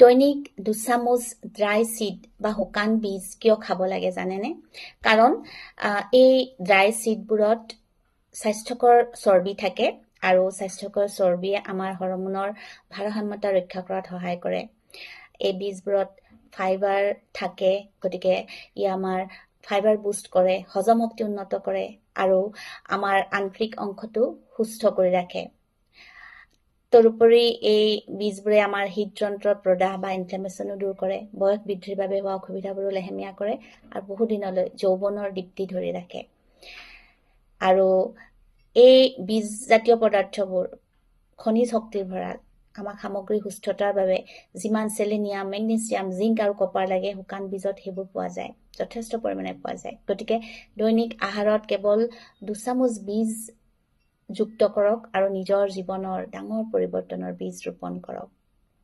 দৈনিক দুচামুচ dry seed বা শুকান বীজ কিয় খাব লাগে জানেনে? কাৰণ এই ড্ৰাই চিডবোৰত স্বাস্থ্যকৰ চৰ্বি থাকে আৰু স্বাস্থ্যকৰ চৰ্বিয়ে আমাৰ হৰমনৰ ভাৰসাম্যতা ৰক্ষা কৰাত সহায় কৰে। এই বীজবোৰত ফাইবাৰ থাকে গতিকে ই আমাৰ ফাইবাৰ বুষ্ট কৰে হজম শক্তি উন্নত কৰে আৰু আমাৰ আন্তৰিক অংশটো সুস্থ কৰি ৰাখে। তদুপৰি এই বীজবোৰে আমাৰ হৃদযন্ত্ৰৰ প্ৰদাহ বা ইনফ্লেমেশ্যনো দূৰ কৰে বয়স বৃদ্ধিৰ বাবে হোৱা অসুবিধাবোৰো লেহেমীয়া কৰে আৰু বহুদিনলৈ যৌৱনৰ দীপ্তি ধৰি ৰাখে। আৰু এই বীজজাতীয় পদাৰ্থবোৰ খনিজ শক্তিৰ ভঁৰাল। আমাক সামগ্ৰিক সুস্থতাৰ বাবে যিমান চেলেনিয়াম মেগনেছিয়াম জিংক আৰু কপাৰ লাগে শুকান বীজত সেইবোৰ পোৱা যায় যথেষ্ট পৰিমাণে পোৱা যায়। গতিকে দৈনিক আহাৰত কেৱল দুচামুচ বীজ যুক্ত কৰক আৰু নিজৰ জীৱনৰ ডাঙৰ পৰিৱৰ্তনৰ বীজ ৰোপণ কৰক।